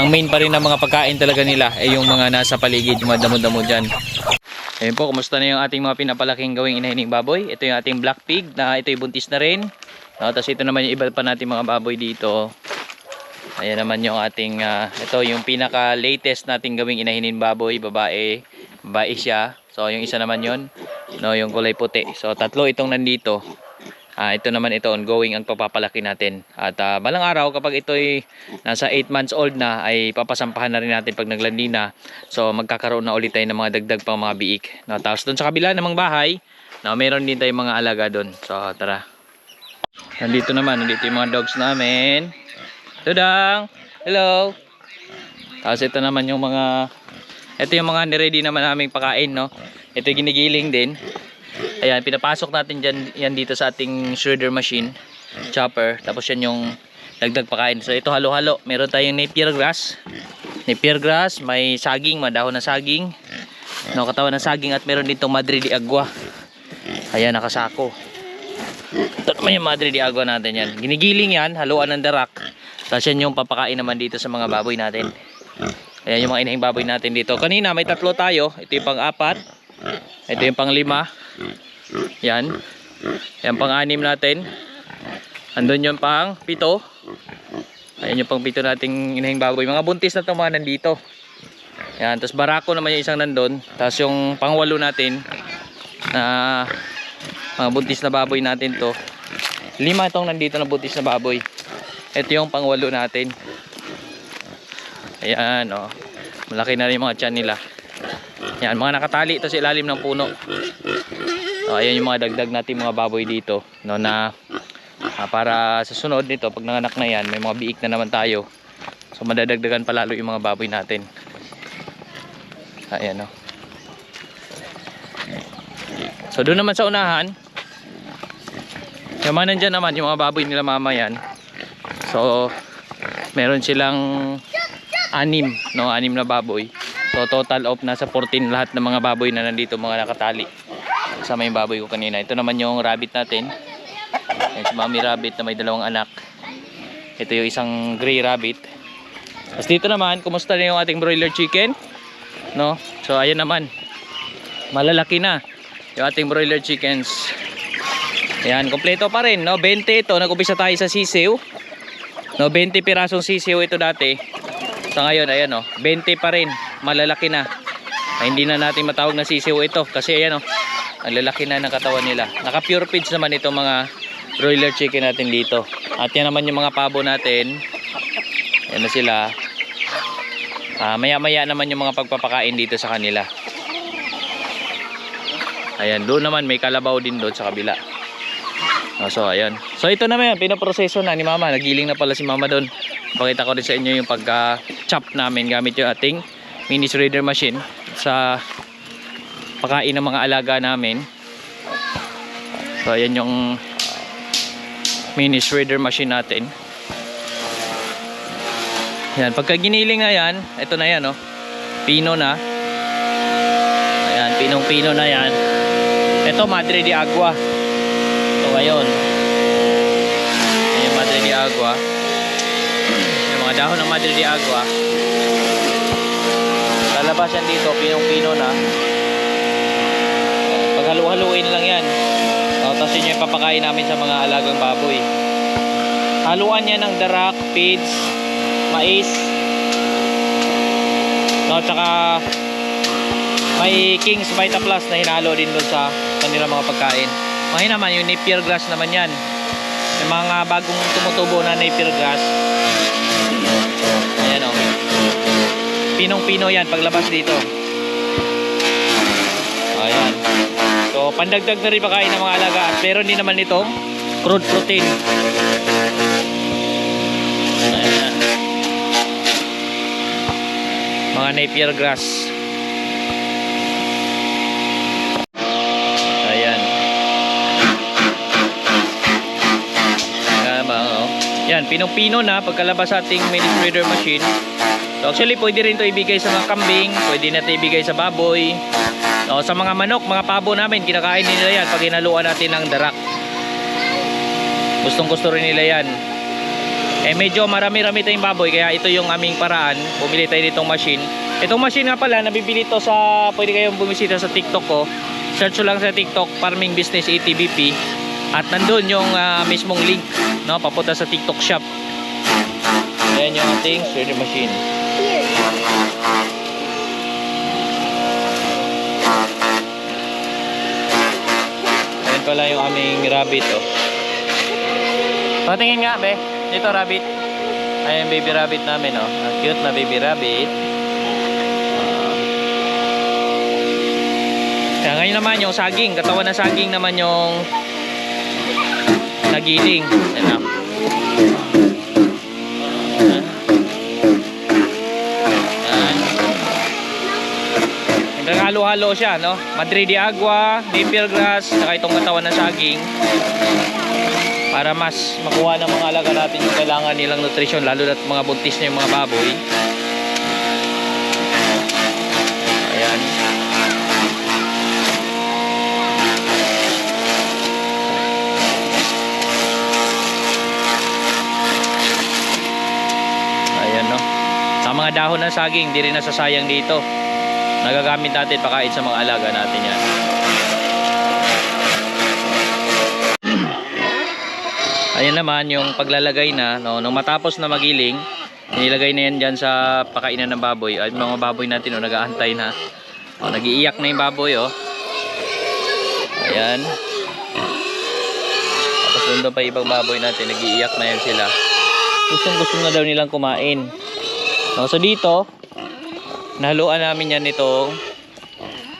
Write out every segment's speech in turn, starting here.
ang main pa rin ng mga pagkain talaga nila ay yung mga nasa paligid, mga damo-damo dyan. Ayun po, kumusta na yung ating mga pinapalaking gawing inahining baboy? Ito yung ating black pig na ito yung buntis na rin. No, tapos ito naman yung iba pa natin mga baboy dito. Ayan naman yung ating, ah, ito yung pinaka latest nating gawing inahining baboy, babae, babae siya. So yung isa naman yon no, yung kulay puti. So tatlo itong nandito. Ah, ito naman ito ongoing ang pagpapalaki natin. At ah, balang araw kapag ito'y nasa 8 months old na ay papasampahan na rin natin pag naglandi na. So magkakaroon na ulit tayo ng mga dagdag pang mga biik. No, tapos doon sa kabila namang bahay, no, meron din tayong mga alaga doon. So tara. Nandito naman, nandito yung mga dogs namin. Tudang! Hello! Tapos ito naman yung mga ito yung mga niready naman naming pakain, no? Ito yung ginigiling din. Ayan, pinapasok natin dyan, yan dito sa ating shredder machine, chopper. Tapos yan yung dagdag pakain. So ito halo-halo. Meron tayong napier grass. Napier grass, may saging, madahon na saging. No, katawan ng saging at meron dito madre di agua. Ayan, nakasako. Ito naman yung madre di agua natin yan. Ginigiling yan, haluan ng darak. Tapos yan yung papakain naman dito sa mga baboy natin. Ayan yung mga inahing baboy natin dito. Kanina may tatlo tayo. Ito yung pang-apat. Ito yung pang-lima. Yan. Yan pang-anim natin. Andun yung pang-pito. Ayan yung pang-pito nating inahing baboy. Mga buntis na itong mga nandito. Yan. Tapos barako naman yung isang nandun. Tapos yung pang-walo natin na mga buntis na baboy natin to. Lima itong nandito na buntis na baboy. Ito yung pang-walo natin. Ayan, oh. Malaki na rin yung mga tiyan nila. Yan, mga nakatali ito sa ilalim ng puno. So, ayan yung mga dagdag natin mga baboy dito. No, na ah, para sa sunod nito, pag nanganak na yan, may mga biik na naman tayo. So, madadagdagan pa lalo yung mga baboy natin. Ayan, oh. So, doon naman sa unahan, yung mga nandyan naman, yung mga baboy nila mama yan. So, meron silang anim, no, anim na baboy. So total of nasa 14 lahat ng mga baboy na nandito mga nakatali. Kasama yung baboy ko kanina. Ito naman yung rabbit natin. Yan si Mami Rabbit na may dalawang anak. Ito yung isang gray rabbit. Tapos dito naman, kumusta na yung ating broiler chicken? No? So ayan naman. Malalaki na yung ating broiler chickens. Ayan, kompleto pa rin, no? 20 ito, nag-umpisa tayo sa sisiw. No, 20 pirasong sisiw ito dati. Sa ngayon, ayan oh, 20 pa rin. Malalaki na. Ay, hindi na natin matawag na sisiw ito kasi ayan oh, ang lalaki na ng katawan nila. Naka pure feeds naman itong mga broiler chicken natin dito. At yan naman yung mga pabo natin. Yan na sila. Ah, maya-maya naman yung mga pagpapakain dito sa kanila. Ayan, doon naman may kalabaw din doon sa kabila. Oh, so ayan. So ito naman, pinaproseso na ni Mama. Nagiling na pala si Mama doon. Pakita ko rin sa inyo yung pagka-chop namin gamit yung ating mini shredder machine sa pakain ng mga alaga namin. So ayan yung mini shredder machine natin. Yan, pagka giniling na yan, ito na yan oh. Pino na. Ayan, pinong-pino na yan. Ito Madre de Agua. Ito ngayon. Ayan Madre de Agua. Yung mga dahon ng Madre de Agua. Lalabas yan dito, pinong-pino na. Paghalu-haluin lang yan. O, tapos yun yung papakain namin sa mga alagang baboy. Haluan yan ng darak, feeds, mais. No, tsaka may King's Vita Plus na hinalo din doon sa kanilang mga pagkain. Ngayon naman, yung napier grass naman yan. May mga bagong tumutubo na napier grass. Ayan o. Pinong-pino yan paglabas dito. So, pandagdag na rin pagkain ng mga alaga. At meron din naman itong crude protein. Mga napier grass. Ayan. Ayan oh. Yan, pinong-pino na pagkalabas sa ating mini spreader machine. So actually, pwede rin to ibigay sa mga kambing, pwede na ito ibigay sa baboy. So, sa mga manok, mga pabo namin, kinakain nila yan pag hinaluan natin ng darak. Gustong gusto rin nila yan. Eh medyo marami-rami tayong baboy kaya ito yung aming paraan. Bumili tayo nitong machine. Itong machine nga pala, nabibili to sa, pwede kayong bumisita sa TikTok ko. Search nyo lang sa TikTok, Farming Business ATBP. At nandun yung ah, mismong link, no, papunta sa TikTok shop. Ayan yung ating shredder machine. Pala yung aming rabbit, oh. Patingin nga, be. Dito, rabbit. Ayan, baby rabbit namin, oh. Ang cute na baby rabbit. Kaya ngayon naman yung saging, katawan ng saging naman yung nagiling. Ayan na. Naghalo-halo siya, no? Madrid de agua, grass, saka itong katawan ng saging. Para mas makuha ng mga alaga natin yung kailangan nilang nutrisyon, lalo na mga buntis na yung mga baboy. Ayan. Ayan no. Sa mga dahon ng saging, hindi rin nasasayang dito. Nagagamit natin pakain sa mga alaga natin yan. Ayan naman yung paglalagay na, no, nung matapos na magiling, nilagay na yan dyan sa pakainan ng baboy. Ay, mga baboy natin, no, nag-aantay na. O, nag-iiyak na yung baboy, oh. Ayan. Tapos doon pa ibang baboy natin, nag-iiyak na yan sila. Gustong gusto na daw nilang kumain. No, so dito, nahaluan namin yan nitong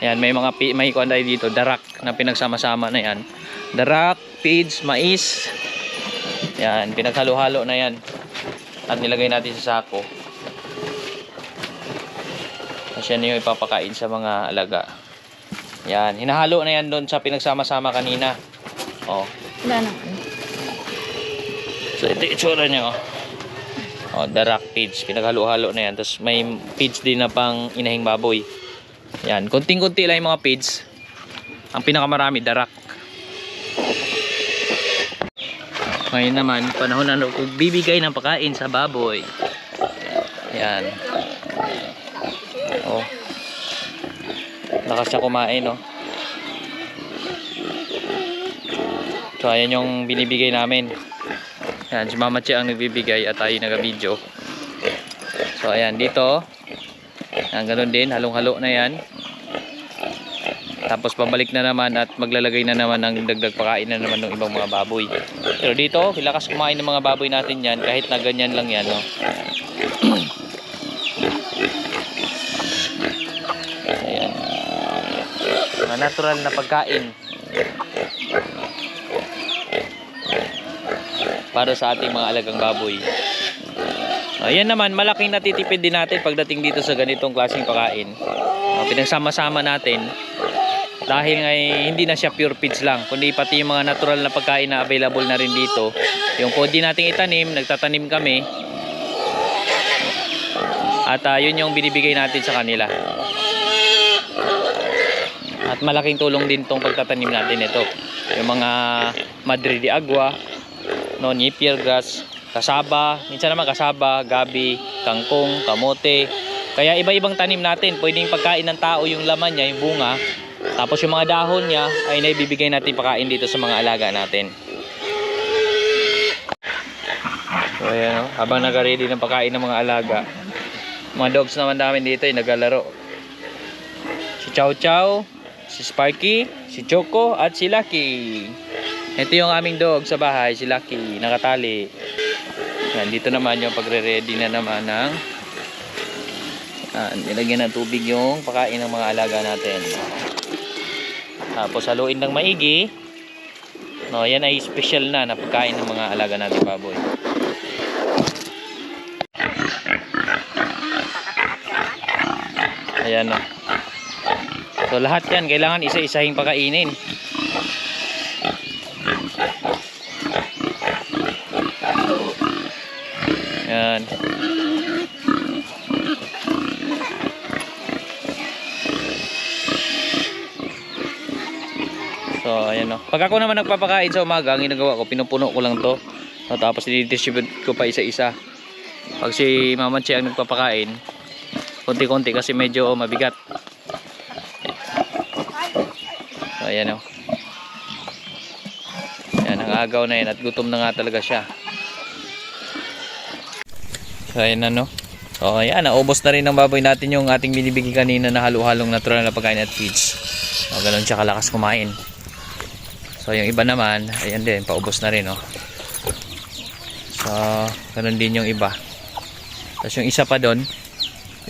Ayan, may mga may kuan tayo dito, darak na pinagsama-sama na yan. Darak, feeds, mais. Yan, pinaghalo-halo na yan. At nilagay natin sa sako. Kasi yan yung ipapakain sa mga alaga. Yan, hinahalo na yan doon sa pinagsama-sama kanina. Oh, Wala na. So ito itsura niya oh. Oh, darak feeds. Pinaghalo-halo na yan. Tapos may feeds din na pang inahing baboy. Yan. Kunting-kunti lang yung mga feeds. Ang pinakamarami, darak. Ngayon naman, panahon na bibigay ng pagkain sa baboy. Yan. Oh. Lakas siya kumain, oh. So, ayan yung binibigay namin. Yan, si Mama Che ang nagbibigay at tayo naga-video. So, ayan, dito. Yan, ganun din. Halong-halo na yan. Tapos, pabalik na naman at maglalagay na naman ng dagdag pakain na naman ng ibang mga baboy. Pero dito, lakas kumain ng mga baboy natin yan. Kahit na ganyan lang yan, no? Ayan. Natural na pagkain. Para sa ating mga alagang baboy. Ayan naman, malaking natitipid din natin pagdating dito sa ganitong klaseng pagkain. Uh, pinagsama-sama natin dahil nga eh, hindi na siya pure feeds lang, kundi pati yung mga natural na pagkain na available na rin dito. Yung pwede nating itanim, nagtatanim kami. At ah, yun yung binibigay natin sa kanila. At malaking tulong din tong pagtatanim natin ito. Yung mga Madrid de Agua, no, napier grass, kasaba, minsan naman kasaba, gabi, kangkong, kamote. Kaya iba-ibang tanim natin. Pwedeng pagkain ng tao yung laman niya, yung bunga. Tapos yung mga dahon niya ay naibibigay natin pagkain dito sa mga alaga natin. So ayan o, habang nag-ready ng pagkain ng mga alaga. Mga dogs naman namin dito ay naglalaro. Si Chow Chow, si Sparky, si Choco at si Lucky. Ito yung aming dog sa bahay, si Lucky, nakatali. Yan, dito naman yung pagre-ready na naman ng ah, nilagyan ng tubig yung pakain ng mga alaga natin. Tapos haluin ng maigi. No, yan ay special na na pagkain ng mga alaga natin baboy. Ayan no. So lahat yan kailangan isa-isahing pakainin. Yan. So, ayan o. Pag ako naman nagpapakain sa umaga, ang ginagawa ko, pinupuno ko lang to. Tapos i-distribute ko pa isa-isa. Pag si Mama Che ang nagpapakain, konti-konti kasi medyo mabigat. So, ayan o. Ayan, ang agaw na yan at gutom na nga talaga siya. So, ayan na no. So, ayan, naubos na rin ng baboy natin yung ating binibigay kanina na halo-halong natural na pagkain at feeds. O, ganun siya kalakas kumain. So, yung iba naman, ayan din, paubos na rin, no. So, ganun din yung iba. Tapos yung isa pa doon,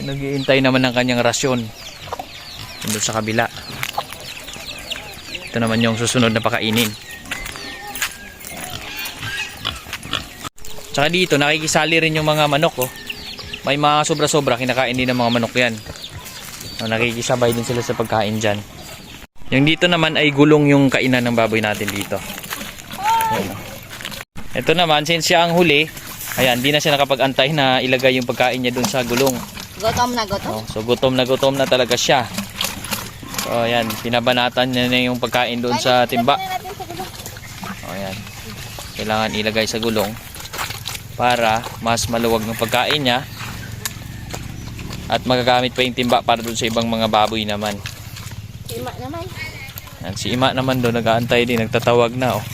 yung nag-iintay naman ng kanyang rasyon. Doon sa kabila. Ito naman yung susunod na pakainin. Tsaka dito, nakikisali rin yung mga manok, oh. May mga sobra-sobra, kinakain din ng mga manok yan. Oh, nakikisabay din sila sa pagkain dyan. Yung dito naman ay gulong yung kainan ng baboy natin dito. Ayan, oh. Ito naman, since siya ang huli, ayan, di na siya nakapag-antay na ilagay yung pagkain niya dun sa gulong. Gutom na gutom. Oh, so gutom na gutom na talaga siya. So ayan, pinabanatan niya na yung pagkain doon sa timba. Oh, ayan. Kailangan ilagay sa gulong para mas maluwag ng pagkain niya at magagamit pa yung timba para doon sa ibang mga baboy naman. Ima naman. Yan, si Ima naman doon nag-aantay din, nagtatawag na oh.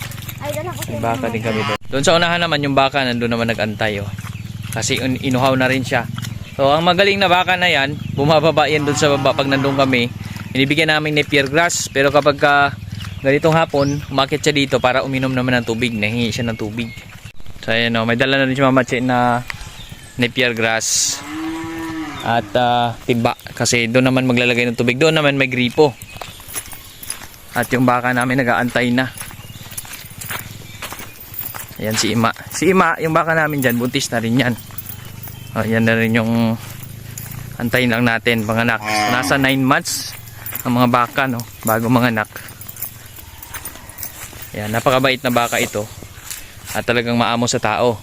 Ay, May baka din kami doon. Doon sa unahan naman yung baka nandun naman nag-antay oh. Kasi inuhaw na rin siya. So ang magaling na baka na yan, bumababa yan doon sa baba pag nandun kami. Inibigyan namin napier grass pero kapag ka ganitong hapon, umakit siya dito para uminom naman ng tubig. Nahingi siya ng tubig. So ayan oh, may dala na rin si Mama Che na napier grass at ah, timba kasi doon naman maglalagay ng tubig. Doon naman may gripo. At yung baka namin nag-aantay na. Ayan si Ima. Si Ima, yung baka namin dyan, buntis na rin yan. O, yan na rin yung antayin lang natin, mga anak. Nasa 9 months ang mga baka, no? Bago mga anak. Ayan, napakabait na baka ito. At talagang maamo sa tao.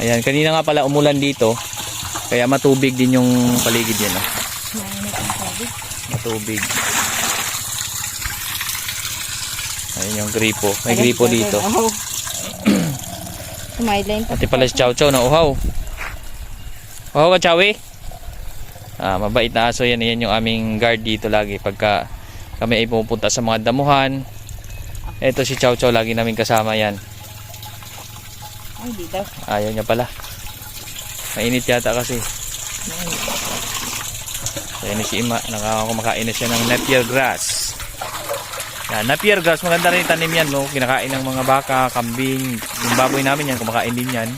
Ayan, kanina nga pala umulan dito. Kaya matubig din yung paligid yan, tubig. Matubig. Ayun yung gripo. May gripo dito. Pati pala si Chow Chow na uhaw. Uhaw ka Chowi? Ah, mabait na aso yan. Yan yung aming guard dito lagi pagka kami ay pumupunta sa mga damuhan. Ito si Chow Chow lagi namin kasama yan. Ay, dito. Ayaw niya pala. Mainit yata kasi. So yan si Ima. Nakakumakain na siya ng napier grass. Yan, napier grass. Maganda rin tanim yan. No? Kinakain ng mga baka, kambing. Yung baboy namin yan, kumakain din yan.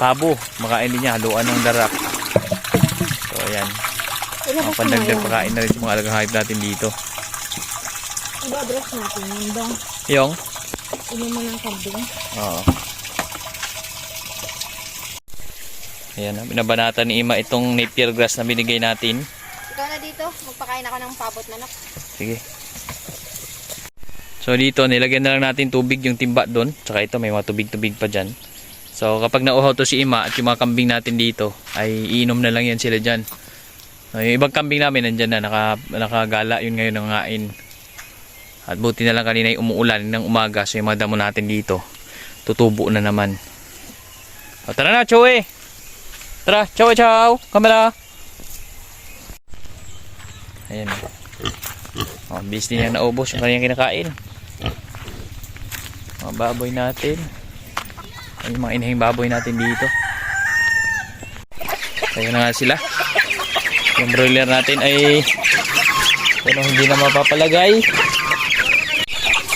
Pabo, kumakain din yan. Haluan ng darak. So ayan. Ang pandagdag pakain na rin sa mga alagang hayop natin dito. I-address natin yun dong. Yung? Inom mo ng kambing. Oo. Ayan, ah, binabanatan ni Ima itong napier grass na binigay natin. Ikaw na dito. Magpakain ako ng pabot manok. Sige. So dito, nilagyan na lang natin tubig yung timba doon. Tsaka ito, may mga tubig-tubig pa dyan. So kapag nauhaw to si Ima at yung mga kambing natin dito, ay iinom na lang yan sila dyan. So, yung ibang kambing namin nandyan na, naka, nakagala yun ngayon ng ngain. At buti na lang kanina yung umuulan ng umaga. So yung mga damo natin dito, tutubo na naman. O, tara na, Chowe! Tara, Chowe, chow! Kamera! Ayan. Oh, bis din yan naubos yung kanyang kinakain. Mga baboy natin. Ay, mga inahing baboy natin dito. Kaya na nga sila. Yung broiler natin ay pero hindi na mapapalagay.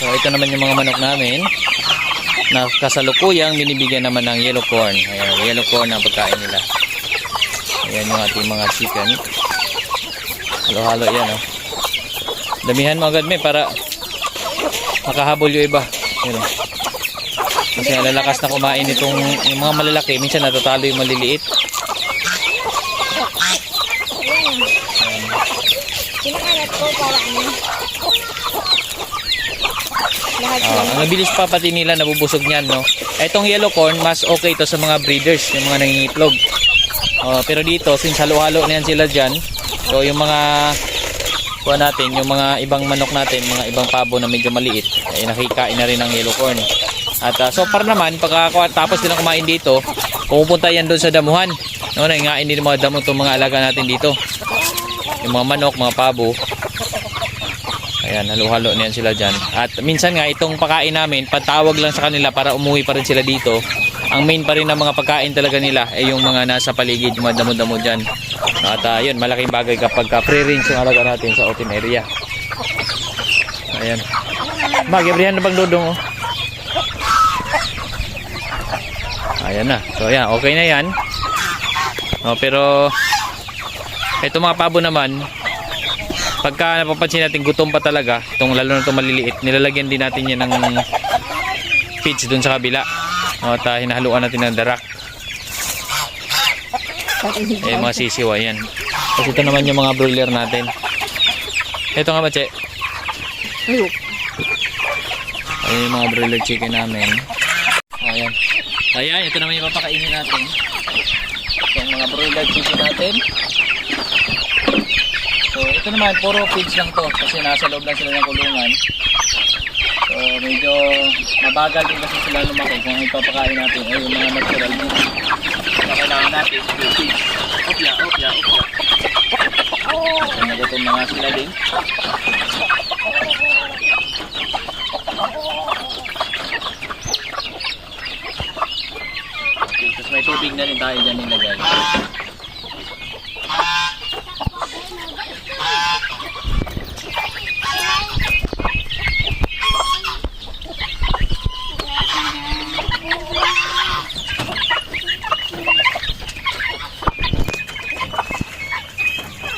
So ito naman yung mga manok namin na kasalukuyang binibigyan naman ng yellow corn. Ayan, yellow corn ang pagkain nila. Ayan yung ating mga chicken. Halo-halo yan oh. Damihan mo agad may para makahabol yung iba. Ayan, oh. Kasi lalakas na kumain itong yung mga malalaki, minsan natatalo yung maliliit. Kinakalat ko para ano. Lahat Ah, ang nabilis pa pati nila nabubusog niyan, no. Etong yellow corn, mas okay to sa mga breeders, yung mga nangingitlog. Oh, pero dito, since halo-halo na yan sila dyan, so yung mga kuha natin yung mga ibang manok natin, mga ibang pabo na medyo maliit, ay nakikain na rin ng yellow corn. At ah, so far naman, pagka tapos nilang kumain dito, pupunta yan doon sa damuhan. No, nangain din mga damo itong mga alaga natin dito. Yung mga manok, mga pabo. Ayan, halo-halo niyan sila dyan. At minsan nga, itong pakain namin, patawag lang sa kanila para umuwi pa rin sila dito. Ang main pa rin ng mga pagkain talaga nila ay yung mga nasa paligid, yung mga damo-damo dyan. At ah, yun, malaking bagay kapag ka free range yung alaga natin sa open area. Ayan. Mag, everyhan na bang dudong oh? Ayan na. So ayan, okay na yan. No, pero ito mga pabo naman, pagka napapansin natin gutom pa talaga, itong lalo na itong maliliit, nilalagyan din natin yan ng feeds dun sa kabila. At ah, hinahaluan natin ng darak. Eh, mga sisiwa yan. Tapos ito naman yung mga broiler natin. Ito nga ba, Che? Ayun. Ayan yung mga broiler chicken namin. Ayan. Ayan, ito naman yung papakainin natin. Yung mga broiler chicken natin. Ito naman, puro feeds lang to. Kasi nasa loob lang sila ng kulungan. So, medyo mabagal din kasi sila lumaki kung ipapakain natin. Ay, yung mga natural din. So, kailangan natin yung feeds. Opya, opya, opya. So, nagutom na nga sila din. Okay, tapos may tubig na rin tayo dyan nilagay.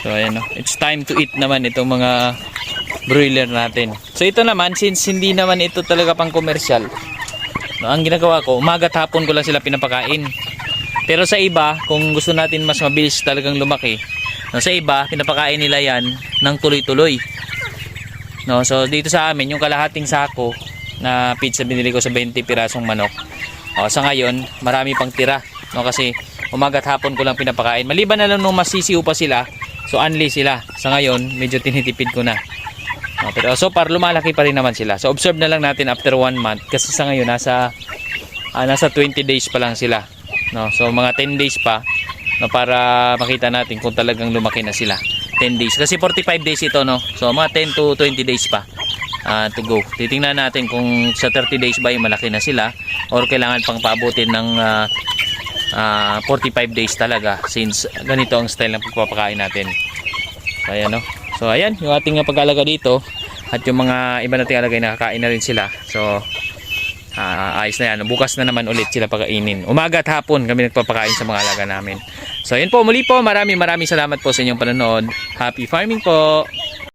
So ayan no. It's time to eat naman itong mga broiler natin. So ito naman since hindi naman ito talaga pang commercial. No, ang ginagawa ko, umaga hapon ko lang sila pinapakain. Pero sa iba, kung gusto natin mas mabilis talagang lumaki, no, sa iba, pinapakain nila yan ng tuloy-tuloy. No, so dito sa amin, yung kalahating sako na pizza binili ko sa 20 pirasong manok. O, sa ngayon, marami pang tira. No, kasi umaga at hapon ko lang pinapakain. Maliban na lang nung masisiw pa sila, so unli sila. Sa ngayon, medyo tinitipid ko na. No, pero so far lumalaki pa rin naman sila. So observe na lang natin after one month kasi sa ngayon nasa ah, nasa 20 days pa lang sila. No, so mga 10 days pa no, para makita natin kung talagang lumaki na sila. 10 days kasi 45 days ito no. So mga 10 to 20 days pa ah, to go. Titingnan natin kung sa 30 days ba ay malaki na sila or kailangan pang paabutin ng ah, ah, 45 days talaga since ganito ang style ng pagpapakain natin. So, ayan no. So ayan, yung ating uh, pag-alaga dito at yung mga iba nating alagay nakakain na rin sila. So ah, ayos na yan. Bukas na naman ulit sila pakainin. Umaga at hapon kami nagpapakain sa mga alaga namin. So ayun po, muli po, maraming maraming salamat po sa inyong panonood. Happy farming po!